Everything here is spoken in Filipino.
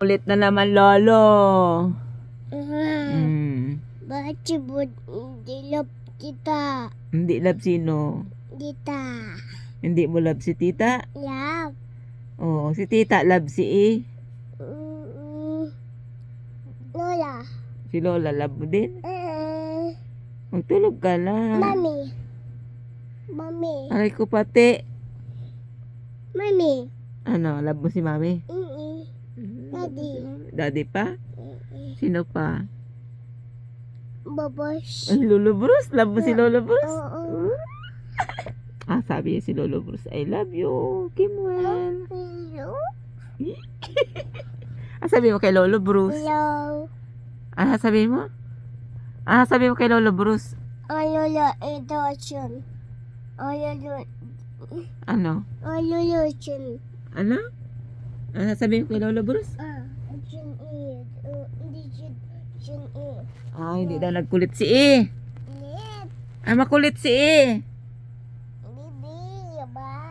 Ulit na naman, Lolo. Hmm. Bakit si Bud hindi love kita? Hindi love sino? Kita. Hindi mo love si tita? Love. Oo, si tita love si E. Mm, Lola. Si Lola love mo din. Uh, Magtulog ka na. Mami. Mami. Aray ko pati. Mami. Ano, love mo si mami? Mm-mm. Daddy. Daddy pa? Sino pa? Babos. Ay, Lolo Bruce. Love mo si Lolo Bruce? Oo. Ah, sabi niya si Lolo Bruce, I love you, Kimwell. Hello. Ah, sabi mo kay Lolo Bruce. Hello. Ah, sabi mo? Ah, sabi mo kay Lolo Bruce. Ano la ito yun? Ano la Ano? ano la yun? Ano? Ah, sabi mo kay Lolo Bruce? Ah, yun eh. Uh, Hindi yun. Yun eh. Ah, hindi daw nagkulit si E. Net. Ah, makulit si E. Bibi. Ba.